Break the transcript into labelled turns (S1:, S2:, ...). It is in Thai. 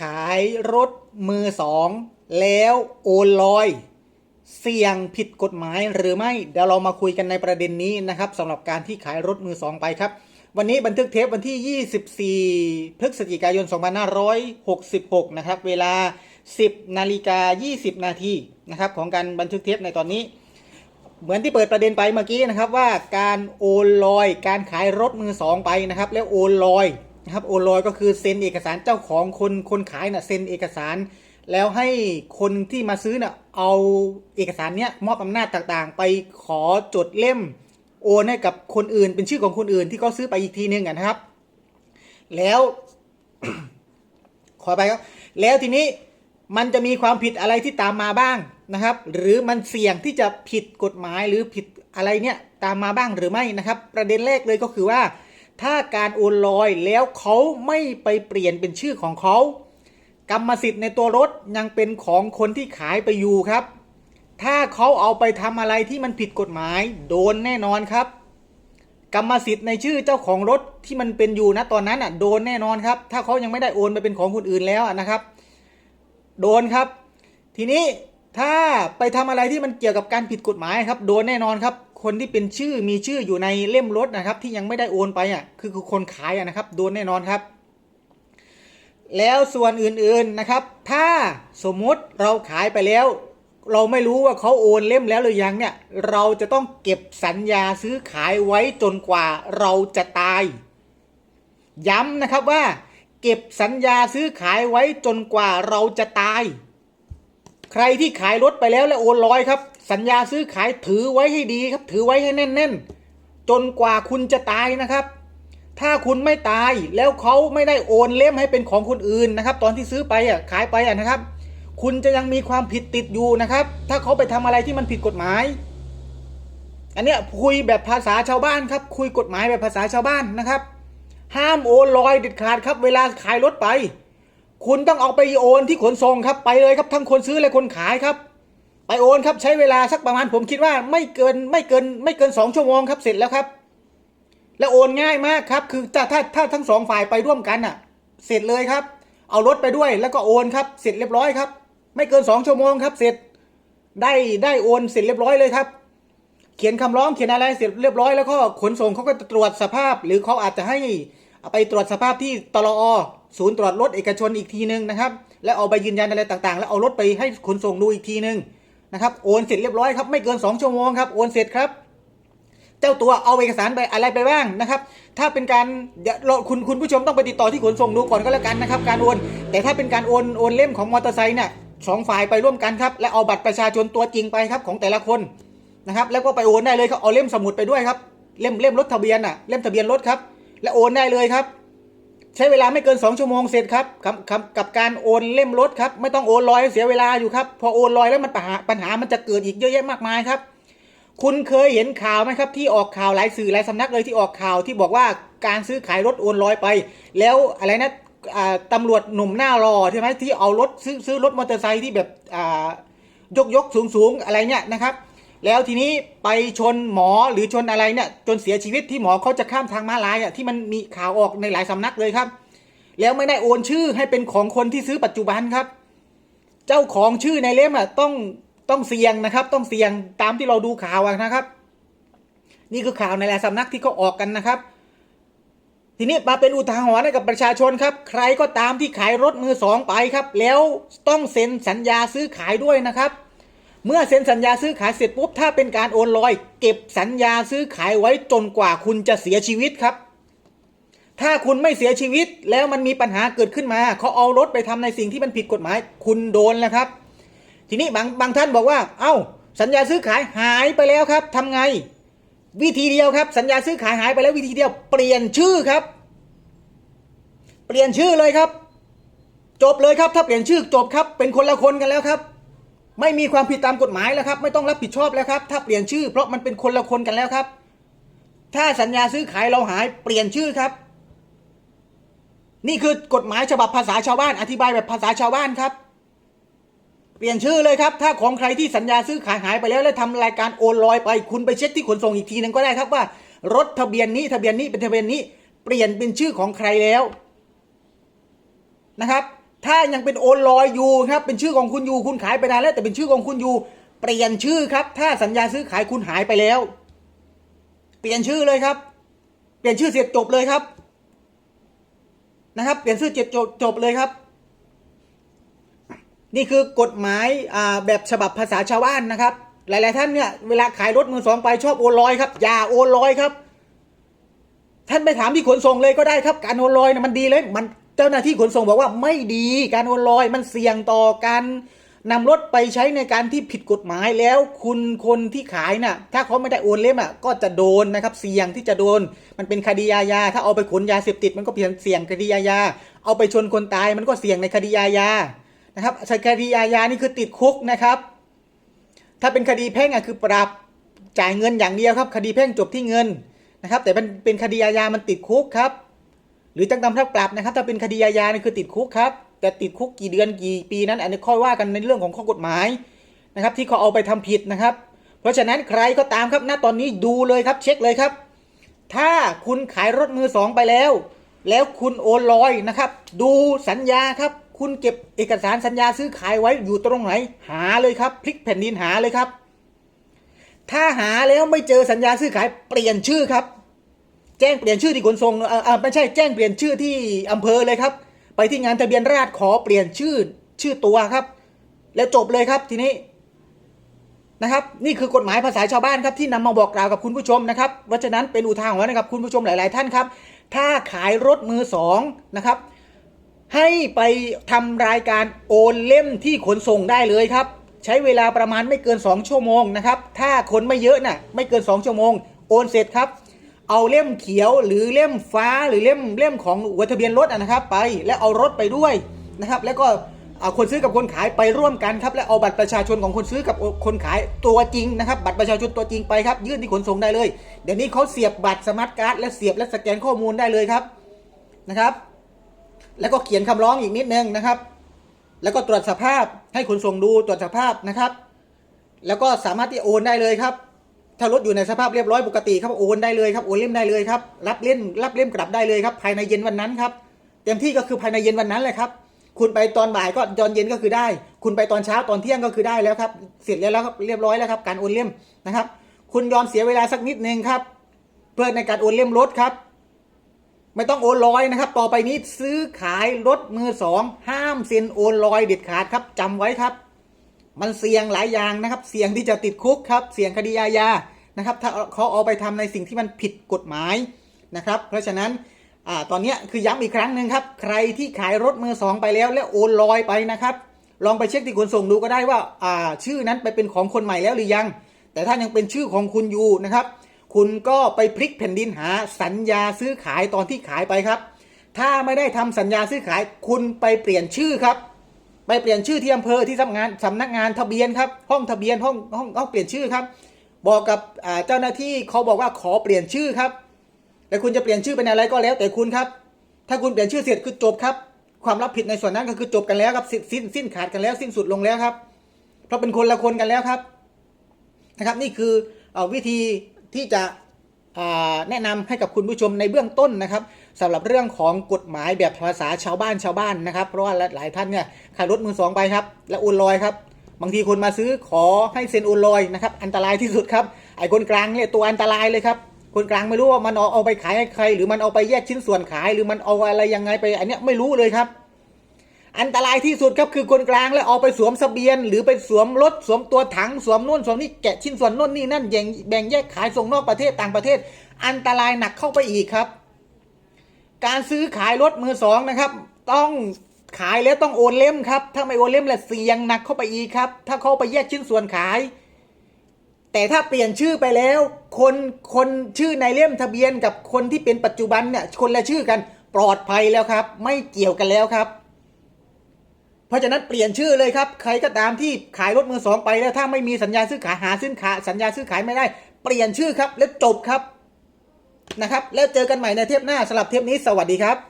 S1: ขายรถมือสองแล้วโอนลอย เสี่ยงผิดกฎหมายหรือไม่เดี๋ยวเรามาคุยกันในประเด็นนี้นะครับสำหรับการที่ขายรถมือสองไปครับ วันนี้บันทึกเทปวันที่ 24 พฤศจิกายน 2566 นะครับ เวลา 10 นาฬิกา 20 นาทีนะครับของการบันทึกเทปในตอนนี้เหมือนที่เปิดประเด็นไปเมื่อกี้นะครับว่าการโอนลอย การขายรถมือสองไปนะครับ แล้วโอนลอย นะครับโอนลอยก็คือเซ็นเอกสารเจ้าของคนคนขายน่ะเซ็นเอกสาร แล้วให้คนที่มาซื้อน่ะเอาเอกสารเนี้ยมอบอำนาจต่างๆ ไปขอจดเล่ม โอนให้กับคนอื่น เป็นชื่อของคนอื่นที่เขาซื้อไปอีกทีนึงนะครับ แล้วขอไปครับ แล้วทีนี้มันจะมีความผิดอะไรที่ตามมาบ้างนะครับ หรือมันเสี่ยงที่จะผิดกฎหมายหรือผิดอะไรเนี่ยตามมาบ้างหรือไม่นะครับ ประเด็นแรกเลยก็คือว่า ถ้าการโอนลอยแล้วเขาไม่ไปเปลี่ยนเป็นชื่อของเขากรรมสิทธิ์ในตัวรถยังเป็นของคนที่ขายไปอยู่ครับ ถ้าเขาเอาไปทำอะไรที่มันผิดกฎหมาย โดนแน่นอนครับ กรรมสิทธิ์ในชื่อเจ้าของรถที่มันเป็นอยู่นะตอนนั้นอะโดนแน่นอนครับ ถ้าเขายังไม่ได้โอนไปเป็นของคนอื่นแล้วนะครับ โดนครับ ทีนี้ถ้าไปทำอะไรที่มันเกี่ยวกับการผิดกฎหมายครับ โดนแน่นอนครับ คนที่เป็นชื่อมีชื่ออยู่ในเล่มรถนะครับ ที่ยังไม่ได้โอนไปอะคือคือคนขายอะนะครับโดนแน่นอนครับ แล้วส่วนอื่นๆนะครับ ถ้าสมมุติเราขายไปแล้ว เราไม่รู้ว่าเขาโอนเล่มแล้วหรือยังเนี่ยเราจะต้องเก็บสัญญาซื้อขายไว้จนกว่าเราจะตาย ย้ำนะครับว่า เก็บสัญญาซื้อขายไว้จนกว่าเราจะตาย ใครที่ขายรถไปแล้วและโอนลอยครับ สัญญาซื้อขายถือไว้ให้ดีครับ ถือไว้ให้แน่น ๆ จนกว่าคุณจะตายนะครับ ถ้าคุณไม่ตายแล้วเขาไม่ได้โอนเล่มให้เป็นของคนอื่นนะครับ ตอนที่ซื้อไปอะขายไปอะนะครับ คุณจะยังมีความผิดติดอยู่นะครับ ถ้าเขาไปทำอะไรที่มันผิดกฎหมาย อันเนี้ยคุยแบบภาษาชาวบ้านครับ คุยกฎหมายแบบภาษาชาวบ้านนะครับ ห้ามโอนลอยเด็ดขาดครับ เวลาขายรถไป คุณต้องเอาไปโอนที่ขนส่งครับไปเลยครับทั้งคนซื้อและคนขายครับ ไปโอนครับใช้เวลาสักประมาณผมคิดว่าไม่เกินไม่เกินไม่เกินสองชั่วโมงครับเสร็จแล้วครับ และโอนง่ายมากครับ คือถ้าถ้าถ้าทั้งสองฝ่ายไปร่วมกันอะ เสร็จเลยครับ เอารถไปด้วยแล้วก็โอนครับเสร็จเรียบร้อยครับ ไม่เกินสองชั่วโมงครับ เสร็จได้ได้โอนเสร็จเรียบร้อยเลยครับ เขียนคำร้องเขียนอะไรเสร็จเรียบร้อยแล้วก็ขนส่งเขาก็จะตรวจสภาพ หรือเขาอาจจะให้ไปตรวจสภาพที่ตลอ ศูนย์ตรวจรถเอกชนอีกทีนึงนะครับแล้วเอาใบยืนยันอะไรต่างๆ แล้วเอารถไปให้ขนส่งดูอีกทีนึงนะครับโอนเสร็จเรียบร้อยครับไม่เกินสองชั่วโมงครับโอนเสร็จครับเจ้าตัวเอาเอกสารไปอะไรไปบ้างนะครับ ถ้าเป็นการเราคุณคุณผู้ชมต้องไปติดต่อที่ขนส่งดูก่อนก็แล้วกันนะครับ การโอน แต่ถ้าเป็นการโอนโอนเล่มของมอเตอร์ไซค์เนี่ยสองฝ่ายไปร่วมกันครับ และเอาบัตรประชาชนตัวจริงไปครับของแต่ละคนนะครับ แล้วก็ไปโอนได้เลยครับเอาเล่มสมุดไปด้วยครับ เล่มเล่มรถทะเบียนอะเล่มทะเบียนรถครับ และโอนได้เลยครับ ใช้เวลาไม่เกิน 2 ชั่วโมงเสร็จครับกับกับกับการโอนเล่มรถครับ ไม่ต้องโอนลอยเสียเวลาอยู่ครับ พอโอนลอยแล้วมันปัญหาปัญหามันจะเกิดอีกเยอะแยะมากมายครับ คุณเคยเห็นข่าวไหมครับ ที่ออกข่าวหลายสื่อหลายสำนักเลยที่ออกข่าวที่บอกว่าการซื้อขายรถโอนลอยไป แล้วอะไรนะตำรวจหนุ่มหน้ารอใช่ไหมที่เอารถซื้อซื้อรถมอเตอร์ไซค์ที่แบบยกยกสูงสูงอะไรเนี่ยนะครับ แล้วทีนี้ไปชนหมอหรือชนอะไรเนี่ยจนเสียชีวิตที่หมอเขาจะข้ามทางม้าลายอะที่มันมีข่าวออกในหลายสำนักเลยครับ แล้วไม่ได้โอนชื่อให้เป็นของคนที่ซื้อปัจจุบันครับ เจ้าของชื่อในเล่มอะต้องต้องเสี่ยงนะครับ ต้องเสี่ยงตามที่เราดูข่าวนะครับ นี่คือข่าวในหลายสำนักที่เขาออกกันนะครับ ทีนี้มาเป็นอุทาหรณ์ให้กับประชาชนครับ ใครก็ตามที่ขายรถมือสองไปครับ แล้วต้องเซ็นสัญญาซื้อขายด้วยนะครับ เมื่อเซ็นสัญญาซื้อขายเสร็จปุ๊บถ้าเป็นการโอนลอย เก็บสัญญาซื้อขายไว้จนกว่าคุณจะเสียชีวิตครับ ถ้าคุณไม่เสียชีวิตแล้วมันมีปัญหาเกิดขึ้นมาเขาเอารถไปทำในสิ่งที่มันผิดกฎหมาย คุณโดนแล้วครับ ทีนี้บางบางท่านบอกว่า เอ้า สัญญาซื้อขายหายไปแล้วครับทำไง วิธีเดียวครับ สัญญาซื้อขายหายไปแล้ววิธีเดียว เปลี่ยนชื่อครับ เปลี่ยนชื่อเลยครับ จบเลยครับ ถ้าเปลี่ยนชื่อจบครับ เป็นคนละคนกันแล้วครับ ไม่มีความผิดตามกฎหมายแล้วครับ ไม่ต้องรับผิดชอบแล้วครับ ถ้าเปลี่ยนชื่อเพราะมันเป็นคนละคนกันแล้วครับ ถ้าสัญญาซื้อขายเราหายเปลี่ยนชื่อครับ นี่คือกฎหมายฉบับภาษาชาวบ้าน อธิบายแบบภาษาชาวบ้านครับ เปลี่ยนชื่อเลยครับ ถ้าของใครที่สัญญาซื้อขายหายไปแล้ว แล้วทำรายการโอนลอยไป คุณไปเช็คที่ขนส่งอีกทีหนึงก็ได้ครับว่า รถทะเบียนนี้ทะเบียนนี้เป็นทะเบียนนี้ เปลี่ยนเป็นชื่อของใครแล้วนะครับ ถ้ายังเป็นโอนลอยอยู่ครับเป็นชื่อของคุณอยู่คุณขายไปนานแล้วแต่เป็นชื่อของคุณอยู่ เปลี่ยนชื่อครับ ถ้าสัญญาซื้อขายคุณหายไปแล้ว เปลี่ยนชื่อเลยครับ เปลี่ยนชื่อเสร็จจบเลยครับ นะครับ เปลี่ยนชื่อเจ็ดจบจบเลยครับ นี่คือกฎหมายแบบฉบับภาษาชาวบ้านนะครับ หลาย ๆ ท่านเนี่ยเวลาขายรถมือสองไปชอบโอนลอยครับอย่าโอนลอยครับท่านไปถามที่ขนส่งเลยก็ได้ครับ การโอนลอยนะมันดีเลย มัน จ้าหน้าที่ขนส่งบอกว่าไม่ดีการโอนลอยมันเสี่ยงต่อการนำรถไปใช้ในการที่ผิดกฎหมายแล้วคุณคนที่ขายน่ะ ถ้าเขาไม่ได้โอนเล่มอะก็จะโดนนะครับ เสี่ยงที่จะโดน มันเป็นคดีอาญาถ้าเอาไปขนยาเสพติดมันก็เพียงเสี่ยงคดีอาญาเอาไปชนคนตายมันก็เสี่ยงในคดีอาญานะครับคดีอาญานี่คือติดคุกนะครับ ถ้าเป็นคดีแพ่งอะคือปรับจ่ายเงินอย่างเดียวครับ คดีแพ่งจบที่เงินนะครับ แต่เป็นเป็นคดีอาญามันติดคุกครับ หรือตั้งตำทักปรับนะครับ ถ้าเป็นคดีอาญานี่คือติดคุกครับ แต่ติดคุกกี่เดือนกี่ปีนั้น อันนี้ค่อยว่ากันในเรื่องของข้อกฎหมายนะครับ ที่เขาเอาไปทำผิดนะครับ เพราะฉะนั้นใครก็ตามครับณตอนนี้ดูเลยครับเช็คเลยครับ ถ้าคุณขายรถมือสองไปแล้ว แล้วคุณโอนลอยนะครับ ดูสัญญาครับ คุณเก็บเอกสารสัญญาซื้อขายไว้อยู่ตรงไหน หาเลยครับพลิกแผ่นดินหาเลยครับ ถ้าหาแล้วไม่เจอสัญญาซื้อขายเปลี่ยนชื่อครับ แจ้งเปลี่ยนชื่อที่ขนส่งอ่อเอ่อไม่ใช่แจ้งเปลี่ยนชื่อที่อำเภอเลยครับ ไปที่งานทะเบียนราษฎรขอเปลี่ยนชื่อชื่อตัวครับ แล้วจบเลยครับทีนี้นะครับ นี่คือกฎหมายภาษาชาวบ้านครับที่นำมาบอกกล่าวกับคุณผู้ชมนะครับเพราะฉะนั้นเป็นอุทาหรณ์นะครับคุณผู้ชมหลาย ๆ ท่านครับ ถ้าขายรถมือสองนะครับ ให้ไปทำรายการโอนเล่มที่ขนส่งได้เลยครับ ใช้เวลาประมาณไม่เกิน 2 ชั่วโมงนะครับ ถ้าคนไม่เยอะน่ะไม่เกิน 2 ชั่วโมง โอนเสร็จครับ เอาเล่มเขียวหรือเล่มฟ้าหรือเล่มเล่มของหัวทะเบียนรถนะครับ ไปแล้วเอารถไปด้วยนะครับ แล้วก็เอาคนซื้อกับคนขายไปร่วมกันครับ และเอาบัตรประชาชนของคนซื้อกับคนขายตัวจริงนะครับ บัตรประชาชนตัวจริงไปครับ ยื่นที่ขนส่งได้เลย เดี๋ยวนี้เขาเสียบบัตรสมาร์ทการ์ดและเสียบและสแกนข้อมูลได้เลยครับนะครับ แล้วก็เขียนคำร้องอีกนิดนึงนะครับ แล้วก็ตรวจสภาพให้ขนส่งดูตรวจสภาพนะครับ แล้วก็สามารถที่โอนได้เลยครับ ถ้ารถอยู่ในสภาพเรียบร้อยปกติครับโอนได้เลยครับโอนเล่มได้เลยครับรับเล่มรับเล่มกลับได้เลยครับภายในเย็นวันนั้นครับเต็มที่ก็คือภายในเย็นวันนั้นเลยครับคุณไปตอนบ่ายก็ตอนเย็นก็คือได้ คุณไปตอนเช้าตอนเที่ยงก็คือได้แล้วครับ เสร็จแล้วครับเรียบร้อยแล้วครับการโอนเล่มนะครับ คุณยอมเสียเวลาสักนิดนึงครับ เพื่อในการโอนเล่มรถครับ ไม่ต้องโอนลอยนะครับ ต่อไปนี้ซื้อขายรถมือสองห้ามเซ็นโอนลอยเด็ดขาดครับจำไว้ครับ มันเสี่ยงหลายอย่างนะครับ เสี่ยงที่จะติดคุกครับ เสี่ยงคดีอาญานะครับ ถ้าเขาเอาไปทำในสิ่งที่มันผิดกฎหมายนะครับ เพราะฉะนั้นอตอนนี้คือย้ำอีกครั้งหนึ่งครับ ใครที่ขายรถมือสองไปแล้ว และโอนลอยไปนะครับ ลองไปเช็คที่ขนส่งดูก็ได้ว่าอ่าชื่อนั้นไปเป็นของคนใหม่แล้วหรือยัง แต่ถ้ายังเป็นชื่อของคุณอยู่นะครับ คุณก็ไปพลิกแผ่นดินหาสัญญาซื้อขายตอนที่ขายไปครับ ถ้าไม่ได้ทำสัญญาซื้อขาย คุณไปเปลี่ยนชื่อครับ ไปเปลี่ยนชื่อที่อำเภอที่สำนักงานสำนักงานทะเบียนครับห้องทะเบียนห้องห้องห้องเปลี่ยนชื่อครับ บอกกับเจ้าหน้าที่เขาบอกว่าขอเปลี่ยนชื่อครับแต่คุณจะเปลี่ยนชื่อเป็นอะไรก็แล้วแต่คุณครับ ถ้าคุณเปลี่ยนชื่อเสร็จคือจบครับ ความรับผิดในส่วนนั้นก็คือจบกันแล้วครับสิ้นสิ้นขาดกันแล้วสิ้นสุดลงแล้วครับ เพราะเป็นคนละคนกันแล้วครับนะครับ นี่คืออวิธีที่จะแนะนำให้กับคุณผู้ชมในเบื้องต้นนะครับ สำหรับเรื่องของกฎหมายแบบภาษาชาวบ้านชาวบ้านนะครับ เพราะว่าหลายท่านเนี่ยขายรถมือสองไปครับ และโอนลอยครับ บางทีคนมาซื้อขอให้เซ็นโอนลอยนะครับ อันตรายที่สุดครับ ไอ้คนกลางเนี่ยตัวอันตรายเลยครับ คนกลางไม่รู้ว่ามันเอาเอาไปขายให้ใคร หรือมันเอาไปแยกชิ้นส่วนขาย หรือมันเอาอะไรยังไงไป อันเนี้ยไม่รู้เลยครับ อันตรายที่สุดครับคือคนกลางแล้วเอาไปสวมเสบียน หรือไปสวมรถสวมตัวถังสวมนู่นสวมนี่แกะชิ้นส่วนนู่นนี่นั่นแบ่งแบ่งแยกขายส่งนอกประเทศต่างประเทศ อันตรายหนักเข้าไปอีกครับ การซื้อขายรถมือสองนะครับ ต้องขายแล้วต้องโอนเล่มครับ ถ้าไม่โอนเล่มและเสี่ยงหนักเข้าไปอีกครับ ถ้าเขาไปแยกชิ้นส่วนขาย แต่ถ้าเปลี่ยนชื่อไปแล้ว คนคนชื่อในเล่มทะเบียนกับคนที่เป็นปัจจุบันเนี่ยคนละชื่อกันปลอดภัยแล้วครับ ไม่เกี่ยวกันแล้วครับ เพราะฉะนั้นเปลี่ยนชื่อเลยครับ ใครก็ตามที่ขายรถมือสองไปแล้วถ้าไม่มีสัญญาซื้อขายหาซื้อขายสัญญาซื้อขายไม่ได้ เปลี่ยนชื่อครับ แล้วจบครับ นะครับ แล้วเจอกันใหม่ในเทปหน้าสำหรับเทปนี้สวัสดีครับ